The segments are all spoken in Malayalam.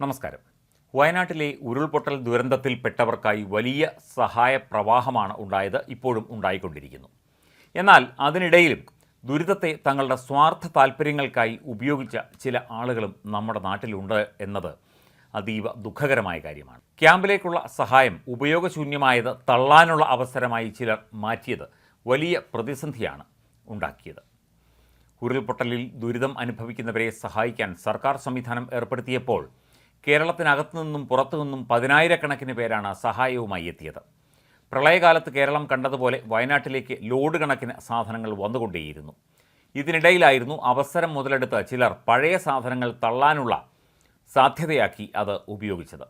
നമസ്കാരം. വയനാട്ടിലെ ഉരുൾപൊട്ടൽ ദുരന്തത്തിൽപ്പെട്ടവർക്കായി വലിയ സഹായ പ്രവാഹമാണ് ഉണ്ടായത് ഇപ്പോഴും ഉണ്ടായിക്കൊണ്ടിരിക്കുന്നു. എന്നാൽ അതിനിടയിലും ദുരിതത്തെ തങ്ങളുടെ സ്വാർത്ഥ താല്പര്യങ്ങൾക്കായി ഉപയോഗിച്ച ചില ആളുകളും നമ്മുടെ നാട്ടിലുണ്ട് എന്നത് അതീവ ദുഃഖകരമായ കാര്യമാണ്. ക്യാമ്പിലേക്കുള്ള സഹായം ഉപയോഗശൂന്യമായത് തള്ളാനുള്ള അവസരമായി ചിലർ മാറ്റിയത് വലിയ പ്രതിസന്ധിയാണ് ഉണ്ടാക്കിയത്. ഉരുൾപൊട്ടലിൽ ദുരിതം അനുഭവിക്കുന്നവരെ സഹായിക്കാൻ സർക്കാർ സംവിധാനം ഏർപ്പെടുത്തിയപ്പോൾ കേരളത്തിനകത്തു നിന്നും പുറത്തു നിന്നും പതിനായിരക്കണക്കിന് പേരാണ് സഹായവുമായി എത്തിയത്. പ്രളയകാലത്ത് കേരളം കണ്ടതുപോലെ വയനാട്ടിലേക്ക് ലോഡ് കണക്കിന് സാധനങ്ങൾ വന്നുകൊണ്ടേയിരുന്നു. ഇതിനിടയിലായിരുന്നു അവസരം മുതലെടുത്ത് ചിലർ പഴയ സാധനങ്ങൾ തള്ളാനുള്ള സാധ്യതയാക്കി അത് ഉപയോഗിച്ചത്.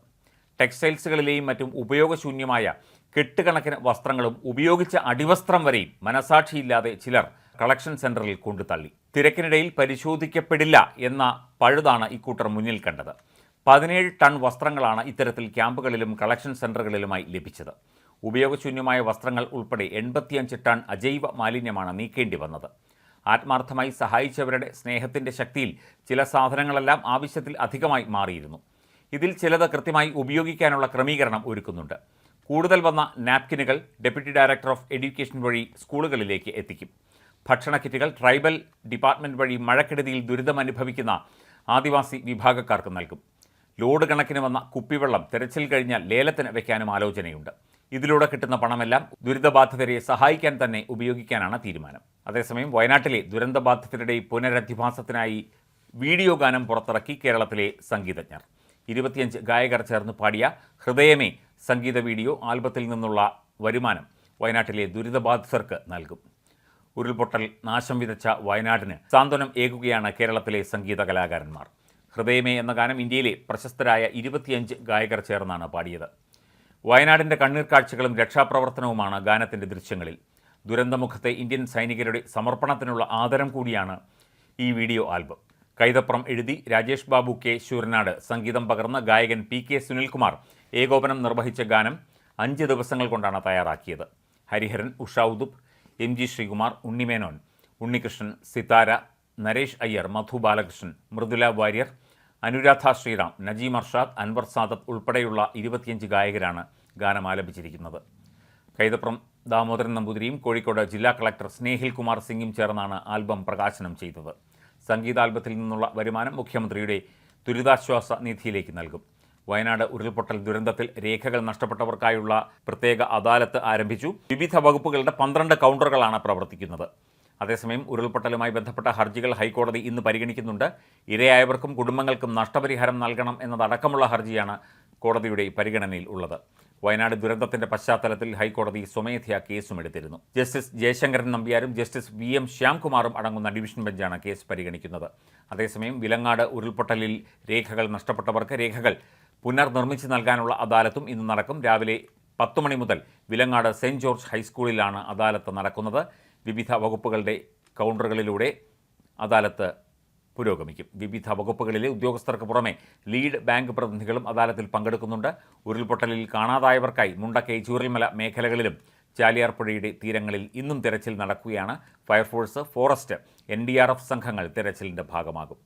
ടെക്സ്റ്റൈൽസുകളിലെയും മറ്റും ഉപയോഗശൂന്യമായ കെട്ടുകണക്കിന് വസ്ത്രങ്ങളും ഉപയോഗിച്ച അടിവസ്ത്രം വരെയും മനസാക്ഷിയില്ലാതെ ചിലർ കളക്ഷൻ സെന്ററിൽ കൊണ്ടു തള്ളി തിരക്കിനിടയിൽ പരിശോധിക്കപ്പെടില്ല എന്ന പഴുതാണ് ഇക്കൂട്ടർ മുന്നിൽ കണ്ടത്. പതിനേഴ് ടൺ വസ്ത്രങ്ങളാണ് ഇത്തരത്തിൽ ക്യാമ്പുകളിലും കളക്ഷൻ സെന്ററുകളിലുമായി ലഭിച്ചത്. ഉപയോഗശൂന്യമായ വസ്ത്രങ്ങൾ ഉൾപ്പെടെ എൺപത്തിയഞ്ച് ടൺ അജൈവ മാലിന്യമാണ് നീക്കേണ്ടി വന്നത്. ആത്മാർത്ഥമായി സഹായിച്ചവരുടെ സ്നേഹത്തിന്റെ ശക്തിയിൽ ചില സാധനങ്ങളെല്ലാം ആവശ്യത്തിൽ അധികമായി മാറിയിരുന്നു. ഇതിൽ ചിലത് കൃത്യമായി ഉപയോഗിക്കാനുള്ള ക്രമീകരണം ഒരുക്കുന്നുണ്ട്. കൂടുതൽ വന്ന നാപ്കിനുകൾ ഡെപ്യൂട്ടി ഡയറക്ടർ ഓഫ് എഡ്യൂക്കേഷൻ വഴി സ്കൂളുകളിലേക്ക് എത്തിക്കും. ഭക്ഷണ കിറ്റുകൾ ട്രൈബൽ ഡിപ്പാർട്ട്മെന്റ് വഴി മഴക്കെടുതിയിൽ ദുരിതമനുഭവിക്കുന്ന ആദിവാസി വിഭാഗക്കാർക്ക് നൽകും. ലോഡ് കണക്കിന് വന്ന കുപ്പിവെള്ളം തെരച്ചിൽ കഴിഞ്ഞാൽ ലേലത്തിന് വയ്ക്കാനും ആലോചനയുണ്ട്. ഇതിലൂടെ കിട്ടുന്ന പണമെല്ലാം ദുരിതബാധിതരെ സഹായിക്കാൻ തന്നെ ഉപയോഗിക്കാനാണ് തീരുമാനം. അതേസമയം വയനാട്ടിലെ ദുരന്തബാധിതരുടെ പുനരധിവാസത്തിനായി വീഡിയോ ഗാനം പുറത്തിറക്കി കേരളത്തിലെ സംഗീതജ്ഞർ. ഇരുപത്തിയഞ്ച് ഗായകർ ചേർന്ന് പാടിയ ഹൃദയമേ സംഗീത വീഡിയോ ആൽബത്തിൽ നിന്നുള്ള വരുമാനം വയനാട്ടിലെ ദുരിതബാധിതർക്ക് നൽകും. ഉരുൾപൊട്ടൽ നാശം വിതച്ച വയനാടിന് സാന്ത്വനം ഏകുകയാണ് കേരളത്തിലെ സംഗീത കലാകാരന്മാർ. ഹൃദയമേ എന്ന ഗാനം ഇന്ത്യയിലെ പ്രശസ്തരായ ഇരുപത്തിയഞ്ച് ഗായകർ ചേർന്നാണ് പാടിയത്. വയനാടിന്റെ കണ്ണീർ കാഴ്ചകളും രക്ഷാപ്രവർത്തനവുമാണ് ഗാനത്തിന്റെ ദൃശ്യങ്ങളിൽ. ദുരന്തമുഖത്തെ ഇന്ത്യൻ സൈനികരുടെ സമർപ്പണത്തിനുള്ള ആദരം കൂടിയാണ് ഈ വീഡിയോ ആൽബം. കൈതപ്രം എഴുതി രാജേഷ് ബാബു കെ. ശൂരനാട് സംഗീതം പകർന്ന ഗായകൻ പി. കെ. സുനിൽകുമാർ ഏകോപനം നിർവഹിച്ച ഗാനം അഞ്ച് ദിവസങ്ങൾ കൊണ്ടാണ് തയ്യാറാക്കിയത്. ഹരിഹരൻ ഉഷ ഉദുപ് എം ജി ശ്രീകുമാർ ഉണ്ണിമേനോൻ ഉണ്ണികൃഷ്ണൻ സിതാര നരേഷ് അയ്യർ മധു ബാലകൃഷ്ണൻ മൃദുല വാര്യർ അനുരാധ ശ്രീറാം നജീം അർഷാദ് അൻവർ സാദത്ത് ഉൾപ്പെടെയുള്ള ഇരുപത്തിയഞ്ച് ഗായകരാണ് ഗാനം ആലപിച്ചിരിക്കുന്നത്. കൈതപ്രം ദാമോദരൻ നമ്പൂതിരിയും കോഴിക്കോട് ജില്ലാ കളക്ടർ സ്നേഹിൽ കുമാർ സിംഗും ചേർന്നാണ് ആൽബം പ്രകാശനം ചെയ്തത്. സംഗീതാൽബത്തിൽ നിന്നുള്ള വരുമാനം മുഖ്യമന്ത്രിയുടെ ദുരിതാശ്വാസ നിധിയിലേക്ക് നൽകും. വയനാട് ഉരുൾപൊട്ടൽ ദുരന്തത്തിൽ രേഖകൾ നഷ്ടപ്പെട്ടവർക്കായുള്ള പ്രത്യേക അദാലത്ത് ആരംഭിച്ചു. വിവിധ വകുപ്പുകളുടെ പന്ത്രണ്ട് കൗണ്ടറുകളാണ് പ്രവർത്തിക്കുന്നത്. അതേസമയം ഉരുൾപൊട്ടലുമായി ബന്ധപ്പെട്ട ഹർജികൾ ഹൈക്കോടതി ഇന്ന് പരിഗണിക്കുന്നുണ്ട്. ഇരയായവർക്കും കുടുംബങ്ങൾക്കും നഷ്ടപരിഹാരം നൽകണം എന്നതടക്കമുള്ള ഹർജിയാണ് കോടതിയുടെ പരിഗണനയിൽ ഉള്ളത്. വയനാട് ദുരന്തത്തിന്റെ പശ്ചാത്തലത്തിൽ ഹൈക്കോടതി സ്വമേധയാ കേസും എടുത്തിരുന്നു. ജസ്റ്റിസ് ജയശങ്കരൻ നമ്പ്യാരും ജസ്റ്റിസ് വി എം ശ്യാംകുമാറും അടങ്ങുന്ന ഡിവിഷൻ ബെഞ്ചാണ് കേസ് പരിഗണിക്കുന്നത്. അതേസമയം വിലങ്ങാട് ഉരുൾപൊട്ടലിൽ രേഖകൾ നഷ്ടപ്പെട്ടവർക്ക് രേഖകൾ പുനർനിർമ്മിച്ച് നൽകാനുള്ള അദാലത്തും ഇന്ന് നടക്കും. രാവിലെ പത്ത് മണി മുതൽ വിലങ്ങാട് സെന്റ് ജോർജ് ഹൈസ്കൂളിലാണ് അദാലത്ത് നടക്കുന്നത്. വിവിധ വകുപ്പുകളുടെ കൗണ്ടറുകളിലൂടെ അദാലത്ത് പുരോഗമിക്കും. വിവിധ വകുപ്പുകളിലെ ഉദ്യോഗസ്ഥർക്ക് പുറമെ ലീഡ് ബാങ്ക് പ്രതിനിധികളും അദാലത്തിൽ പങ്കെടുക്കുന്നുണ്ട്. ഉരുൾപൊട്ടലിൽ കാണാതായവർക്കായി മുണ്ടക്കൈ ചൂരൽമല മേഖലകളിലും ചാലിയാർ പുഴയുടെ തീരങ്ങളിൽ ഇന്നും തിരച്ചിൽ നടക്കുകയാണ്. ഫയർഫോഴ്സ് ഫോറസ്റ്റ് എൻ സംഘങ്ങൾ തിരച്ചിലിന്റെ ഭാഗമാകും.